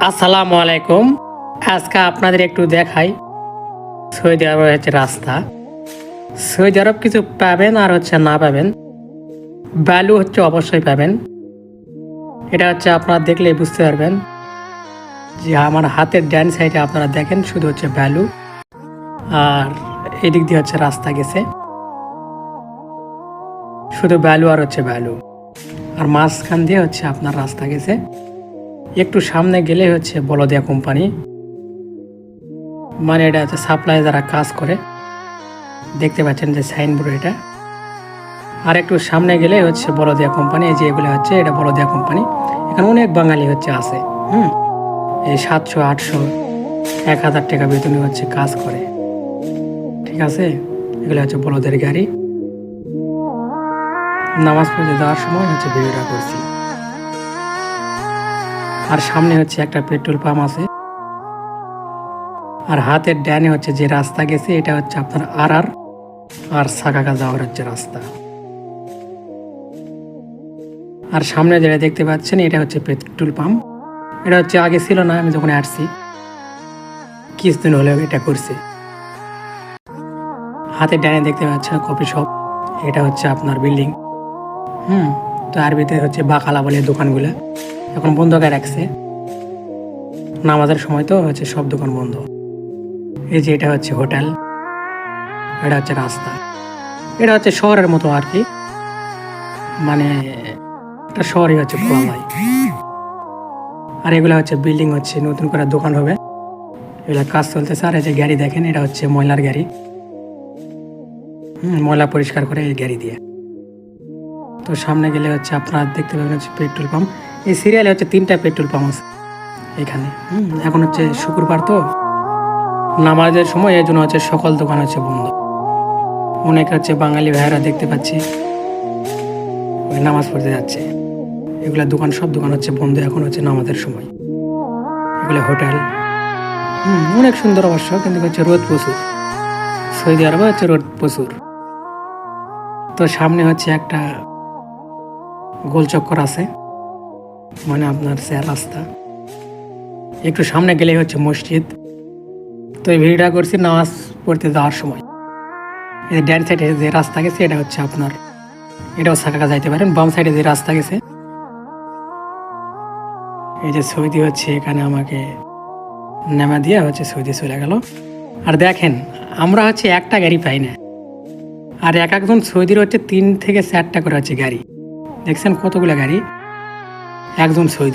আসসালামু আলাইকুম। আজকে আপনাদের একটু দেখাই। সৌদি আরবের হচ্ছে রাস্তা। সৌদি আরব কিছু পাবেন আর হচ্ছে না পাবেন। ভ্যালু হচ্ছে অবশ্যই পাবেন। এটা হচ্ছে আপনারা দেখলে বুঝতে পারবেন যে আমার হাতের ডান সাইডে আপনারা দেখেন, শুধু হচ্ছে ভ্যালু আর এদিক দিয়ে হচ্ছে রাস্তা গেছে। শুধু ভ্যালু আর হচ্ছে ভ্যালু আর মাঝখান দিয়ে হচ্ছে আপনার রাস্তা গেছে। একটু সামনে গেলে হচ্ছে বলদিয়া কোম্পানি। মানে এটা হচ্ছে সাপ্লাই যারা কাজ করে। দেখতে পাচ্ছেন যে সাইনবোর্ড এটা। আর একটু সামনে গেলে হচ্ছে বলদিয়া কোম্পানি, এই যে এগুলো হচ্ছে, এটা বলদিয়া কোম্পানি। এখানে অনেক বাঙালি হচ্ছে আছে, হুম? এই সাতশো, আটশো, এক হাজার টাকা বেতনে হচ্ছে কাজ করে। ঠিক আছে? এগুলো হচ্ছে বলদের গাড়ি। নামাজ পড়তে যাওয়ার সময় হচ্ছে ভিডিওটা করছি। আর সামনে হচ্ছে একটা পেট্রোল পাম্প আছে। আর হাতের ডানে হচ্ছে যে রাস্তা গেছে, এটা হচ্ছে আপনার আর আর আর সাকাকা যাওয়ার হচ্ছে রাস্তা। আর সামনে যেটা দেখতে পাচ্ছেন, এটা হচ্ছে পেট্রোল পাম্প। এটা হচ্ছে আগে ছিল না, আমি যখন আসছি, কিছুদিন হলেও এটা করছে। হাতের ডানে দেখতে পাচ্ছেন কফি শপ, এটা হচ্ছে আপনার বিল্ডিং। হুম, তো আরবিতে হচ্ছে বাকালা বলে দোকানগুলো। এখন বন্ধ করে রাখছে। নামাজের সময় তো হচ্ছে সব দোকান বন্ধ। এই যে এটা হচ্ছে হোটেল, এটা হচ্ছে রাস্তা। এটা হচ্ছে শহরের মতো আর কি। মানে একটা শহরই হচ্ছে যায় আর এগুলো হচ্ছে বিল্ডিং হচ্ছে, নতুন করে দোকান হবে। এগুলো কাজ চলতেছে। আর এই যে গাড়ি দেখেন, এটা হচ্ছে ময়লার গাড়ি। ময়লা পরিষ্কার করে এই গাড়ি দিয়ে। তো সামনে গেলে হচ্ছে আপনারা দেখতে পাবেন হচ্ছে পেট্রোল পাম্প। এই সিরিয়ালে হচ্ছে তিনটা পেট্রোল পাম্প আছে এখানে। এখন হচ্ছে শুক্রবার তো। নামাজের সময় এই জন্য হচ্ছে সকল দোকান হচ্ছে বন্ধ। অনেক হচ্ছে বাঙালি ভাইয়েরা দেখতে পাচ্ছি, ওই নামাজ পড়তে যাচ্ছে। এগুলা দোকান, সব দোকান হচ্ছে বন্ধ এখন হচ্ছে নামাজের সময়। এগুলো হোটেল। হুম, অনেক সুন্দর অবশ্য, কিন্তু হচ্ছে রোদ প্রচুর। সৌদি আরবে হচ্ছে রোদ প্রচুর। তো সামনে হচ্ছে একটা গোল চক্কর আছে। মানে আপনার সে রাস্তা। একটু সামনে গেলেই হচ্ছে মসজিদ। তো এই ভিডিওটা করছি নামাজ পড়তে যাওয়ার সময়। এই ডান সাইডে যে রাস্তা গেছে, এটা হচ্ছে আপনার, এটাও সাকাকা যাইতে পারেন, বাম সাইডে যে রাস্তা গেছে। এই যে সৌদি হচ্ছে, এখানে আমাকে নামা দিয়ে হচ্ছে সৌদি চলে গেল। আর দেখেন, আমরা হচ্ছে একটা গাড়ি পাই না। আর এক একজন সৌদির হচ্ছে তিন থেকে চারটা করে হচ্ছে গাড়ি। দেখছেন কতগুলো গাড়ি? একজন সৌদি